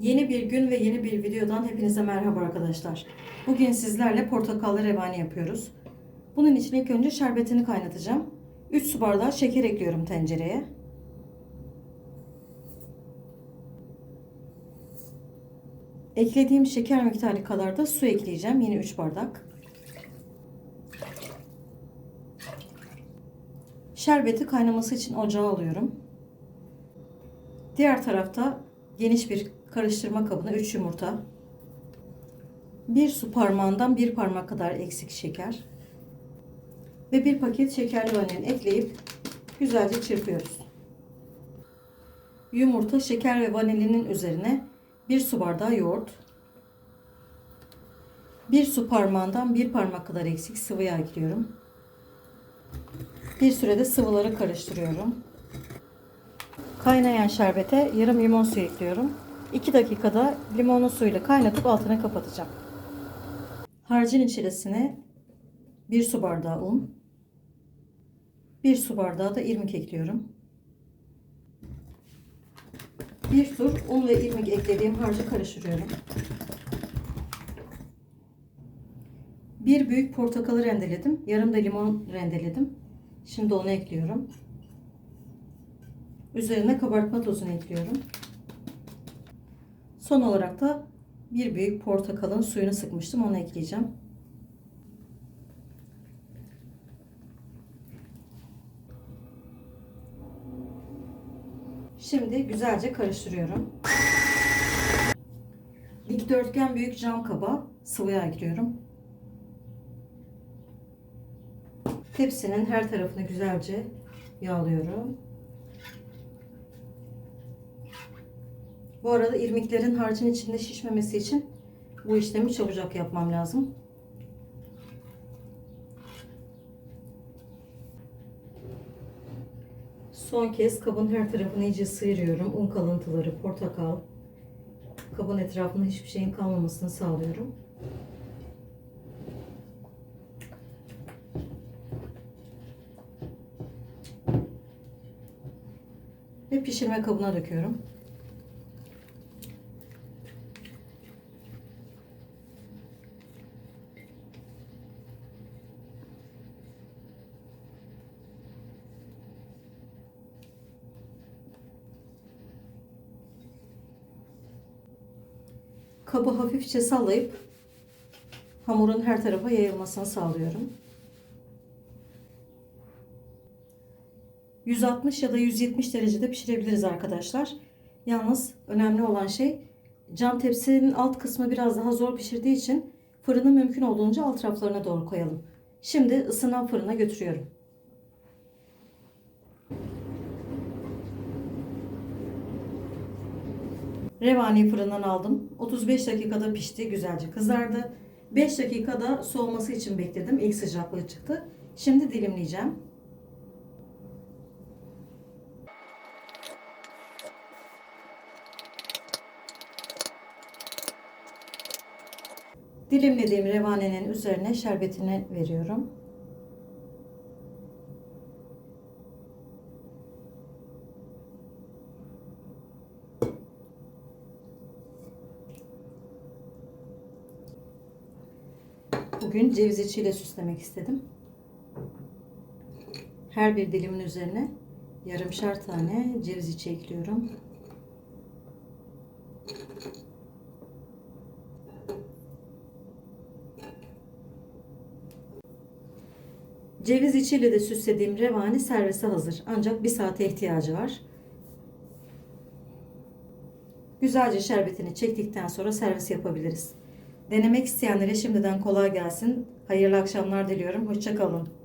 Yeni bir gün ve yeni bir videodan hepinize merhaba arkadaşlar. Bugün sizlerle portakallı revani yapıyoruz. Bunun için ilk önce şerbetini kaynatacağım. 3 su bardağı şeker ekliyorum tencereye. Eklediğim şeker miktarı kadar da su ekleyeceğim. Yine 3 bardak. Şerbeti kaynaması için ocağa alıyorum. Diğer tarafta geniş bir karıştırma kabına 3 yumurta, 1 su parmağından 1 parmak kadar eksik şeker ve 1 paket şekerli vanilin ekleyip güzelce çırpıyoruz. Yumurta, şeker ve vanilinin üzerine 1 su bardağı yoğurt, 1 su parmağından 1 parmak kadar eksik sıvı yağ ekliyorum. Bir sürede sıvıları karıştırıyorum. Kaynayan şerbete yarım limon suyu ekliyorum. 2 dakikada limonlu suyla kaynatıp altını kapatacağım. Harcın içerisine 1 su bardağı un, 1 su bardağı da irmik ekliyorum. Bir tur un ve irmik eklediğim harcı karıştırıyorum. Bir büyük portakalı rendeledim. Yarım da limon rendeledim. Şimdi onu ekliyorum. Üzerine kabartma tozunu ekliyorum. Son olarak da bir büyük portakalın suyunu sıkmıştım. Onu ekleyeceğim. Şimdi güzelce karıştırıyorum. Dikdörtgen büyük cam kaba sıvı yağ ekliyorum. Tepsinin her tarafını güzelce yağlıyorum. Bu arada irmiklerin harcın içinde şişmemesi için bu işlemi çabucak yapmam lazım. Son kez kabın her tarafını iyice sıyırıyorum. Un kalıntıları, portakal, kabın etrafında hiçbir şeyin kalmamasını sağlıyorum. Ve pişirme kabına döküyorum. Kabı hafifçe sallayıp hamurun her tarafa yayılmasını sağlıyorum. 160 ya da 170 derecede pişirebiliriz arkadaşlar. Yalnız önemli olan şey cam tepsinin alt kısmı biraz daha zor pişirdiği için fırını mümkün olduğunca alt raflarına doğru koyalım. Şimdi ısınan fırına götürüyorum. Revaniyi fırından aldım. 35 dakikada pişti. Güzelce kızardı. 5 dakikada soğuması için bekledim. İlk sıcaklığı çıktı. Şimdi dilimleyeceğim. Dilimlediğim revanenin üzerine şerbetini veriyorum. Bugün ceviz içiyle süslemek istedim. Her bir dilimin üzerine yarımşar tane ceviz içi ekliyorum. Ceviz içiyle de süslediğim revani servise hazır. Ancak bir saate ihtiyacı var. Güzelce şerbetini çektikten sonra servis yapabiliriz. Denemek isteyenlere şimdiden kolay gelsin. Hayırlı akşamlar diliyorum. Hoşçakalın.